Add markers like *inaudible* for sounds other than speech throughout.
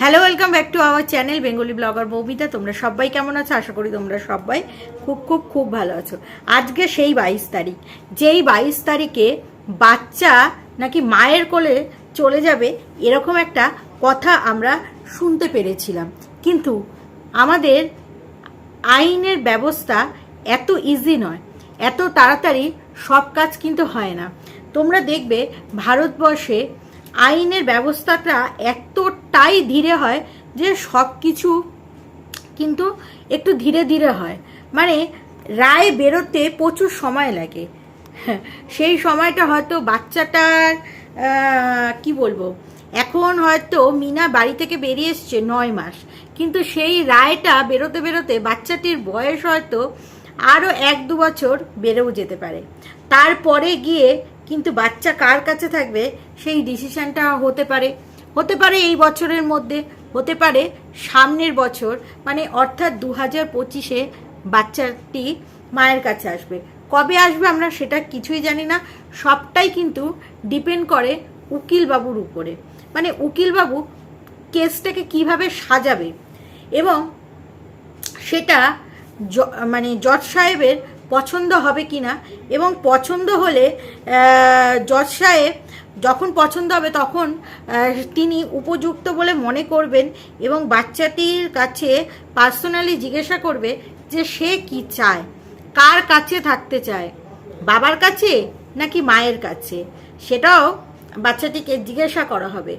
Hello welcome back to our channel Bengali blogger Boumita তোমরা সবাই কেমন আছো? আশা করি তোমরা সবাই খুব খুব খুব ভালো আছো। আজকে সেই বাইশ তারিখ। যেই বাইশ তারিখে বাচ্চা নাকি মায়ের কোলে চলে যাবে এরকম একটা কথা আমরা শুনতে পেরেছিলাম। কিন্তু আমাদের আইনের ব্যবস্থা এত ইজি নয়। এত তাড়াতাড়ি সব কাজ কিন্তু হয় না। তোমরা দেখবে ভারতবর্ষে আইনের ব্যবস্থাটা এতটাই ধীরে হয় যে সব কিছু কিন্তু একটু ধীরে ধীরে হয়। মানে রায় বেরোতে প্রচুর সময় লাগে। সেই সময়টা হয়তো বাচ্চাটার কি বলব? এখন হয়তো মিনা বাড়ি থেকে বেরিয়ে এসছে নয় মাস। কিন্তু সেই রায়টা বেরোতে বেরোতে বাচ্চাটির বয়স হয়তো আরও এক দু বছর বেড়েও যেতে পারে। তারপরে গিয়ে কিন্তু বাচ্চা কার কাছে থাকবে সেই ডিসিশনটা হতে পারে হতে পারে এই বছরের মধ্যে, হতে পারে সামনের বছর মানে অর্থাৎ দু হাজার পঁচিশে বাচ্চাটি মায়ের কাছে আসবে। কবে আসবে আমরা সেটা কিছুই জানি না, সবটাই কিন্তু ডিপেন্ড করে উকিলবাবুর উপরে। মানে উকিলবাবু কেসটাকে কীভাবে সাজাবে এবং সেটা মানে জজ সাহেবের পছন্দ হবে কি না এবং পছন্দ হলে জজ সাহেব যখন পছন্দ হবে তখন তিনি উপযুক্ত বলে মনে করবেন এবং বাচ্চাটির কাছে পার্সোনালি জিজ্ঞাসা করবে যে সে কি চায়, কার কাছে থাকতে চায়, বাবার কাছে নাকি মায়ের কাছে? সেটাও বাচ্চাটিকে জিজ্ঞাসা করা হবে।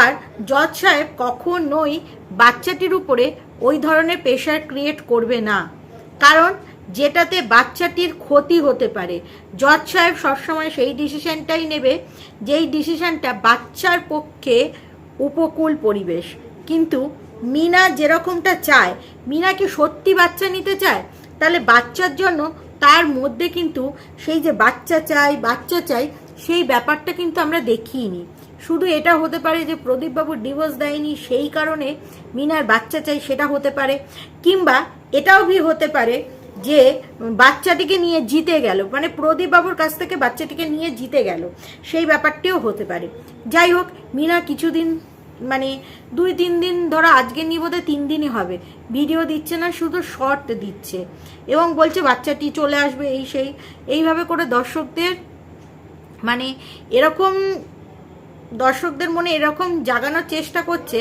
আর জজ সাহেব কখনোই বাচ্চাটির উপরে ওই ধরনের প্রেশার ক্রিয়েট করবে না। কারণ যেটাতে বাচ্চাটির ক্ষতি হতে পারে। জজ সাহেব সবসময় সেই ডিসিশনটাই নেবে, যেই ডিসিশানটা বাচ্চার পক্ষে উপকূল পরিবেশ। কিন্তু মিনা যেরকমটা চায়, মিনা কি সত্যি বাচ্চা নিতে চায়? তাহলে বাচ্চার জন্য তার মধ্যে কিন্তু সেই যে বাচ্চা চাই বাচ্চা চাই, সেই ব্যাপারটা কিন্তু আমরা দেখিনি। শুধু এটা হতে পারে যে প্রদীপবাবু ডিভোর্স দেয়নি, সেই কারণে মিনার বাচ্চা চাই সেটা হতে পারে, কিংবা এটাও ভি হতে পারে যে বাচ্চাটিকে নিয়ে জিতে গেল মানে প্রদীপবাবুর কাছ থেকে বাচ্চাটিকে নিয়ে জিতে গেল, সেই ব্যাপারটিও হতে পারে। যাই হোক, মিনা কিছুদিন মানে দুই তিন দিন ধরো আজকে নিয়ে বোধহয় তিন দিনই হবে। ভিডিও দিচ্ছে না, শুধু শর্ট দিচ্ছে। এবং বলছে বাচ্চাটি চলে আসবে, এই সেই, এইভাবে করে দর্শকদের মানে এরকম দর্শকদের মনে এরকম জাগানোর চেষ্টা করছে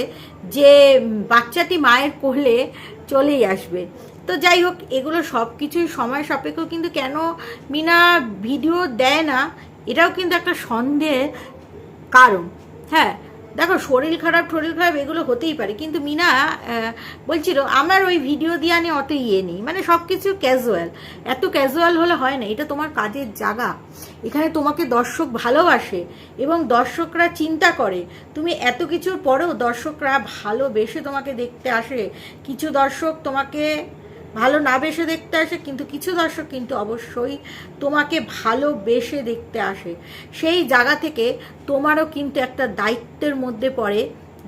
যে বাচ্চাটি মায়ের কোলে চলেই আসবে। তো যাই হোক, এগুলো সব কিছুই সময় সাপেক্ষ, কিন্তু কেন মিনা ভিডিও দেয় না, এটাও কিন্তু একটা সন্দেহের কারণ। হ্যাঁ দেখো শরীর খারাপ শরীর খারাপ, এগুলো হতেই পারে, কিন্তু মিনা বলছিল, আমার ওই ভিডিও দিয়ে আনি, অত ইয়ে নেই। মানে সব কিছু ক্যাজুয়াল এত ক্যাজুয়াল হলে হয় না, এটা তোমার কাজের জায়গা। এখানে তোমাকে দর্শক ভালোবাসে এবং দর্শকরা চিন্তা করে, তুমি এত কিছুর পরেও দর্শকরা ভালোবেসে তোমাকে দেখতে আসে। কিছু দর্শক তোমাকে ভালো না বেসে দেখতে আসে, কিন্তু কিছু দর্শক কিন্তু অবশ্যই তোমাকে ভালোবেসে দেখতে আসে। সেই জায়গা থেকে তোমারও কিন্তু একটা দায়িত্বের মধ্যে পড়ে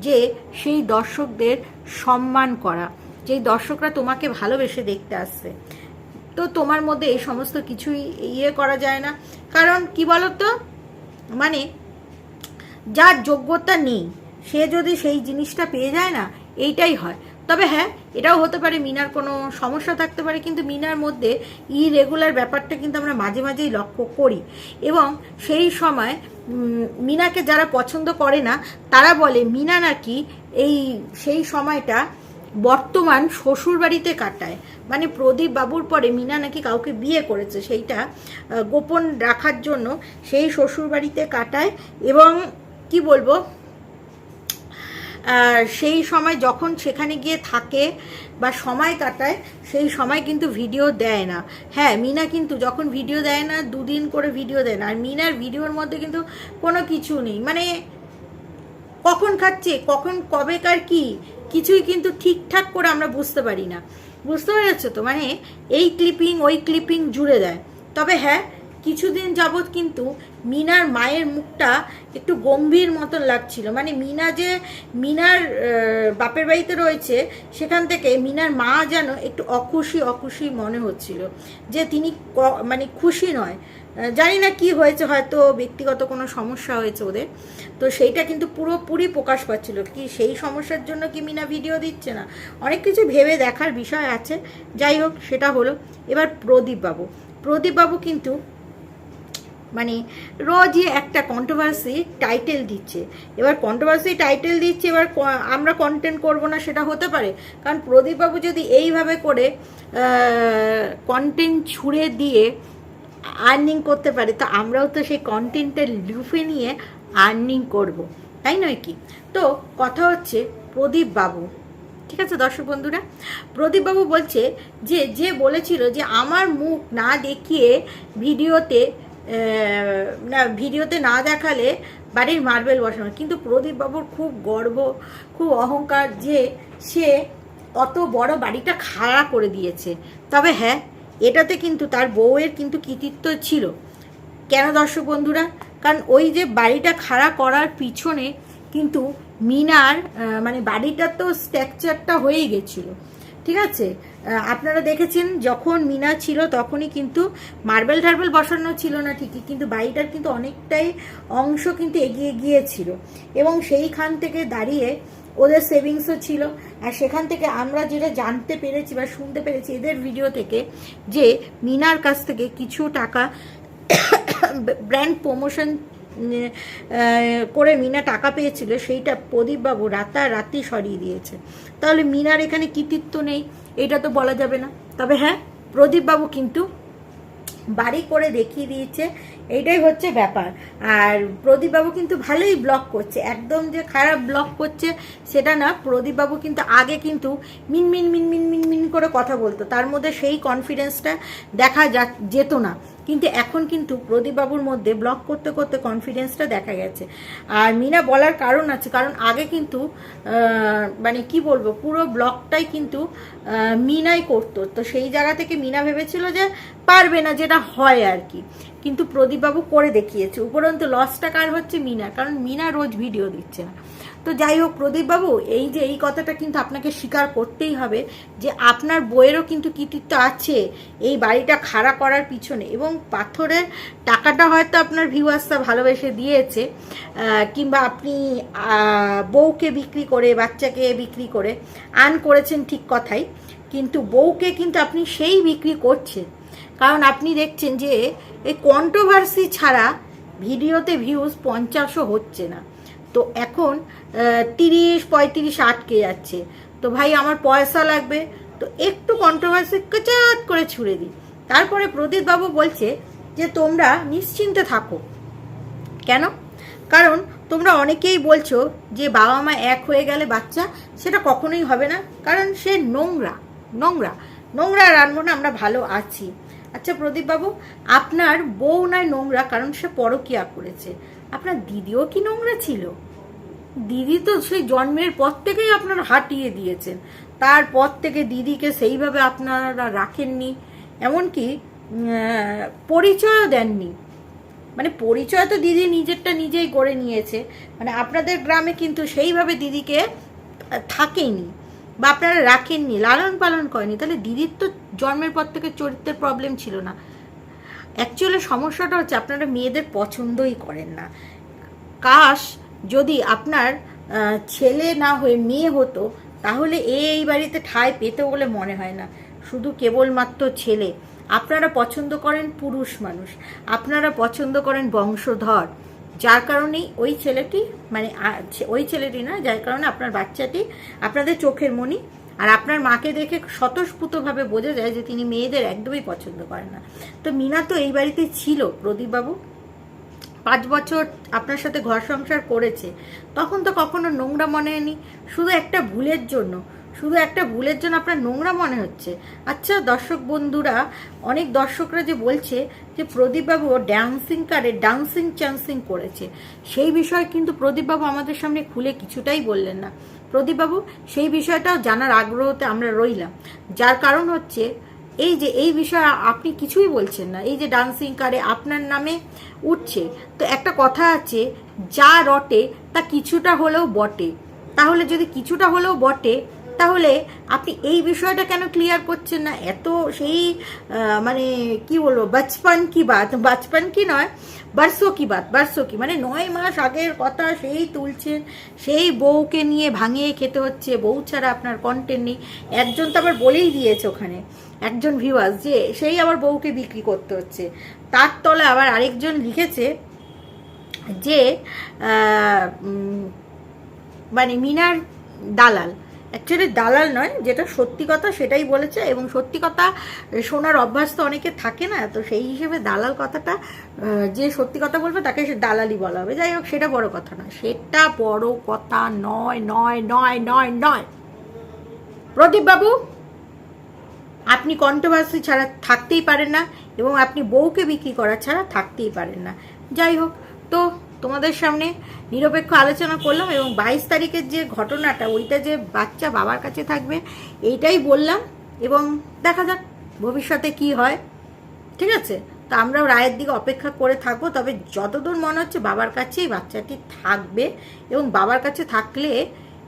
যে সেই দর্শকদের সম্মান করা, যেই দর্শকরা তোমাকে ভালোবেসে দেখতে আসছে। তো তোমার মধ্যে এই সমস্ত কিছুই ইয়ে করা যায় না। কারণ কি বলতো? মানে যার যোগ্যতা নেই, সে যদি সেই জিনিসটা পেয়ে যায় না, এইটাই হয়। তবে হ্যাঁ এটাও হতে পারে মিনার কোনো সমস্যা থাকতে পারে, কিন্তু মিনার মধ্যে ইরেগুলার ব্যাপারটা কিন্তু আমরা মাঝে মাঝেই লক্ষ্য করি। এবং সেই সময় মিনাকে যারা পছন্দ করে না, তারা বলে মিনা নাকি এই, সেই সময়টা বর্তমান শ্বশুর বাড়িতে কাটায়। মানে প্রদীপ বাবুর পরে মিনা নাকি কাউকে বিয়ে করেছে, সেইটা গোপন রাখার জন্য সেই শ্বশুর বাড়িতে কাটায়। এবং কি বলব সেই সময় যখন সেখানে গিয়ে থাকে বা সময় কাটায়, সেই সময় কিন্তু ভিডিও দেয় না। হ্যাঁ মিনা কিন্তু যখন ভিডিও দেয় না, দুদিন করে ভিডিও দেয় না। আর মিনার ভিডিওর মধ্যে কিন্তু কোনো কিছু নেই। মানে কখন খাচ্ছে, কখন কবেকার কি, কিছুই কিন্তু ঠিকঠাক করে আমরা বুঝতে পারি না। বুঝতে পেরেছ তো? মানে এই ক্লিপিং ওই ক্লিপিং জুড়ে দেয়। তবে হ্যাঁ কিছুদিন যাবৎ কিন্তু মিনার মায়ের মুখটা একটু গম্ভীর মতন লাগছিল। মানে মিনা যে মিনার বাপের বাড়িতে রয়েছে, সেখান থেকে মিনার মা যেন একটু অখুশি অখুশি মনে হচ্ছিল। যে তিনি মানে খুশি নয়। জানি না কি হয়েছে, হয়তো ব্যক্তিগত কোনো সমস্যা হয়েছে ওদের। তো সেইটা কিন্তু পুরোপুরি প্রকাশ পাচ্ছিল। কি সেই সমস্যার জন্য কি মিনা ভিডিও দিচ্ছে না? অনেক কিছু ভেবে দেখার বিষয় আছে। যাই হোক, সেটা হলো। এবার প্রদীপবাবু। প্রদীপবাবু কিন্তু মানে রোজই একটা কন্ট্রোভার্সি টাইটেল দিচ্ছে। এবার কন্ট্রোভার্সি টাইটেল দিচ্ছে, এবার আমরা কন্টেন্ট করব না সেটা হতে পারে। কারণ প্রদীপবাবু যদি এইভাবে করে কন্টেন্ট ছুঁড়ে দিয়ে আর্নিং করতে পারে, তো আমরাও তো সেই কন্টেন্টের লুফে নিয়ে আর্নিং করব। তাই নয় কি? তো কথা হচ্ছে প্রদীপ বাবু ঠিক আছে দর্শক বন্ধুরা? প্রদীপবাবু বলছে যে যে বলেছিল যে, আমার মুখ না দেখিয়ে ভিডিওতে না, ভিডিওতে না দেখালে বাড়ির মার্বেল বসানো। কিন্তু প্রদীপবাবুর খুব গর্ব, খুব অহংকার যে সে অত বড় বাড়িটা খাড়া করে দিয়েছে। তবে হ্যাঁ এটাতে কিন্তু তার বউয়ের কিন্তু কৃতিত্ব ছিল। কেন দর্শক বন্ধুরা? কারণ ওই যে বাড়িটা খাড়া করার পিছনে কিন্তু মিনার মানে বাড়িটার তো স্ট্রাকচারটা হয়েই গেছিল। ঠিক আছে? আপনারা দেখেছেন, যখন মিনা ছিল তখনই কিন্তু মার্বেল টার্বেল বসানো ছিল না ঠিকই, কিন্তু বাড়িটার কিন্তু অনেকটাই অংশ কিন্তু এগিয়ে গিয়েছিল। এবং সেইখান থেকে দাঁড়িয়ে ওদের সেভিংসও ছিল। আর সেখান থেকে আমরা যেটা জানতে পেরেছি বা শুনতে পেরেছি এদের ভিডিও থেকে যে মিনার কাছ থেকে কিছু টাকা *coughs* ব্র্যান্ড প্রমোশন করে মিনা টাকা পেয়েছিল, সেইটা প্রদীপবাবু রাতারাতি সরিয়ে দিয়েছে। তাহলে মিনার এখানে কৃতিত্ব নেই, এটা তো বলা যাবে না। তবে হ্যাঁ প্রদীপবাবু কিন্তু বাড়ি করে দেখিয়ে দিয়েছে এইটাই হচ্ছে ব্যাপার। আর প্রদীপবাবু কিন্তু ভালোই ব্লগ করছে, একদম যে খারাপ ব্লগ করছে, সেটা না, প্রদীপবাবু কিন্তু আগে কিন্তু মিন মিন মিন মিন মিন মিন করে কথা বলতো। তার মধ্যে সেই কনফিডেন্সটা দেখা যা, যেত না। কিন্তু এখন কিন্তু প্রদীপবাবুর মধ্যে ব্লগ করতে করতে কনফিডেন্সটা দেখা গেছে। আর মিনা বলার কারণ আছে, কারণ আগে কিন্তু মানে কি বলব, পুরো ব্লগটাই কিন্তু মিনাই করতো। তো সেই জায়গা থেকে মিনা ভেবেছিল যে পারবে না, যেটা হয় আর কি। কিন্তু প্রদীপবাবু করে দেখিয়েছে। উপরন্তু লসটা কার হচ্ছে মিনা কারণ মিনা রোজ ভিডিও দিচ্ছে না। তো যাই হোক, প্রদীপবাবু, এই যে এই কথাটা কিন্তু আপনাকে স্বীকার করতেই হবে যে আপনার বইয়েরও কিন্তু কৃতিত্ব আছে এই বাড়িটা খাড়া করার পিছনে এবং পাথরের টাকাটা হয়তো আপনার ভিউয়ার্সটা ভালোবেসে দিয়েছে কিংবা আপনি বউকে বিক্রি করে, বাচ্চাকে বিক্রি করে আর্ন করেছেন ঠিক কথাই, কিন্তু বউকে কিন্তু আপনি সেই বিক্রি করছেন। কারণ আপনি দেখছেন যে এই কন্ট্রোভার্সি ছাড়া ভিডিওতে ভিউজ পঞ্চাশও হচ্ছে না। তো এখন তিরিশ, পঁয়ত্রিশ আটকে যাচ্ছে। তো ভাই, আমার পয়সা লাগবে। তো একটু কন্ট্রোভার্সি কচাত করে ছুড়ে দিই। তারপরে প্রদীপবাবু বলছে যে, তোমরা নিশ্চিন্তে থাকো। কেন? কারণ তোমরা অনেকেই বলছো যে, বাবা মা এক হয়ে গেলে বাচ্চা, সেটা কখনোই হবে না। কারণ সে নোংরা নোংরা। নোংরা রানবো আমরা ভালো আছি। আচ্ছা প্রদীপবাবু, আপনার বউ নয় নোংরা, কারণ সে পরকিয়া করেছে। আপনার দিদিও কি নোংরা ছিল? দিদি তো সেই জন্মের পর থেকেই আপনারা হাঁটিয়ে দিয়েছেন। তারপর থেকে দিদিকে সেইভাবে আপনারা রাখেননি। এমনকি পরিচয়ও দেননি। মানে পরিচয় তো দিদি নিজেরটা নিজেই করে নিয়েছে। মানে আপনাদের গ্রামে কিন্তু সেইভাবে দিদিকে থাকেনি বা আপনারা রাখেননি, লালন পালন করেনি। তাহলে দিদির তো জন্মের পর থেকে চরিত্রের প্রবলেম ছিল না। অ্যাকচুয়ালি সমস্যাটা হচ্ছে আপনারা মেয়েদের পছন্দই করেন না। কাশ যদি আপনার ছেলে না হয়ে মেয়ে হতো, তাহলে এই বাড়িতে ঠাঁই পেত বলে মনে হয় না। শুধু কেবলমাত্র ছেলে। আপনারা পছন্দ করেন পুরুষ মানুষ। আপনারা পছন্দ করেন বংশধর। যার কারণেই ওই ছেলেটি মানে ওই ছেলেটি না, যার কারণে আপনার বাচ্চাটি আপনাদের চোখের মনি আর আপনার মাকে দেখে স্বতঃস্ফূর্তভাবে বোঝা যায় যে তিনি মেয়েদের একদমই পছন্দ করেন না। তো মিনা তো এই বাড়িতে ছিল, প্রদীপবাবু। পাঁচ বছর আপনার সাথে ঘর সংসার করেছে, তখন তো কখনো নোংরা মনে হয়নি। শুধু একটা ভুলের জন্য, শুধু একটা ভুলের জন্য আপনার নোংরা মনে হচ্ছে। আচ্ছা দর্শক বন্ধুরা, অনেক দর্শকরা যে বলছে যে প্রদীপবাবু ড্যান্সিং কারে ডান্সিং চান্সিং করেছে। সেই বিষয় কিন্তু প্রদীপবাবু আমাদের সামনে খুলে কিছুটাই বললেন না। প্রদীপবাবু, সেই বিষয়টাও জানার আগ্রহতে আমরা রইলাম। যার কারণ হচ্ছে এই যে, এই বিষয়ে আপনি কিছুই বলছেন না। এই যে ডান্সিং কারে আপনার নামে উঠছে। তো একটা কথা আছে, যা রটে তা কিছুটা হলেও বটে। তাহলে যদি কিছুটা হলেও বটে, তাহলে আপনি এই বিষয়টা কেন ক্লিয়ার করছেন না? এত সেই মানে কি বলব, বাচপান কি বাত? বাচপান কি নয়, বারসো কি বাত? বারসো কি? মানে নয় মাস আগের কথা সেই তুলছেন, সেই বউকে নিয়ে ভাঙিয়ে খেতে হচ্ছে, বউ ছাড়া আপনার কন্টেন্ট নেই। একজন তো আবার বলেই দিয়েছে ওখানে। একজন ভিউয়ার্স যে সেই আবার বউকে বিক্রি করতে হচ্ছে। তার তলে আবার আরেকজন লিখেছে যে মানে মিনার দালাল। অ্যাকচুয়ালি দালাল নয়, যেটা সত্যি কথা সেটাই বলেছে এবং সত্যি কথা শোনার অভ্যাস তো অনেকে থাকে না, তো সেই হিসেবে দালাল কথাটা যে সত্যি কথা বলবে তাকে সে দালালই বলা হবে। যাই হোক, সেটা বড় কথা নয়। সেটা বড় কথা নয় নয় নয় নয় নয়। প্রদীপ বাবু আপনি কন্ট্রোভার্সি ছাড়া থাকতেই পারেন না এবং আপনি বউকে বিক্রি করা ছাড়া থাকতেই পারেন না। যাই হোক, তো তোমাদের সামনে নিরপেক্ষ আলোচনা করলাম এবং বাইশ তারিখের যে ঘটনাটা, ওইটা যে বাচ্চা বাবার কাছে থাকবে, এইটাই বললাম এবং দেখা যাক ভবিষ্যতে কি হয়। ঠিক আছে? তো আমরাও রায়ের দিকে অপেক্ষা করে থাকব, তবে যতদূর মনে হচ্ছে বাবার কাছেই বাচ্চাটি থাকবে এবং বাবার কাছে থাকলে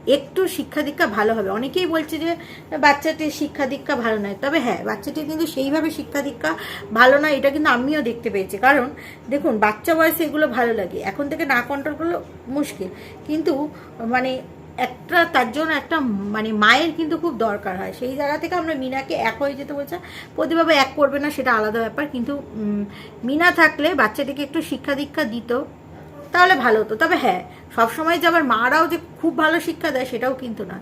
একটু শিক্ষা দীক্ষা ভালো হবে। অনেকেই বলছে যে, বাচ্চাটির শিক্ষা দীক্ষা ভালো নয়। তবে হ্যাঁ বাচ্চাটির কিন্তু সেইভাবে শিক্ষা দীক্ষা ভালো নয়, এটা কিন্তু আমিও দেখতে পেয়েছি। কারণ দেখুন, বাচ্চা বয়সে এগুলো ভালো লাগে। এখন থেকে না কন্ট্রোল করলে মুশকিল। কিন্তু মানে একটা, তার জন্য একটা মানে মায়ের কিন্তু খুব দরকার হয়। সেই জায়গা থেকে আমরা মিনাকে এক হয়ে যেতে বলছে, প্রতিভাবে এক করবে না, সেটা আলাদা ব্যাপার। কিন্তু মিনা থাকলে বাচ্চাটিকে একটু শিক্ষা দীক্ষা দিত। তাহলে ভালো হতো। তবে হ্যাঁ সবসময় যে আবার মারাও যে খুব ভালো শিক্ষা দেয় সেটাও কিন্তু না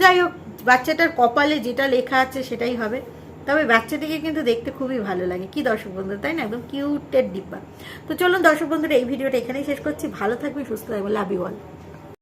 যাই হোক, বাচ্চাটার কপালে যেটা লেখা আছে সেটাই হবে। তবে বাচ্চাটিকে কিন্তু দেখতে খুবই ভালো লাগে। কি দর্শক বন্ধু তাই না? একদম কিউটের ডিব্বা। তো চলুন দর্শক বন্ধুরা, এই ভিডিওটা এখানেই শেষ করছি। ভালো থাকবে সুস্থ থাকবে লাভ ইউ অল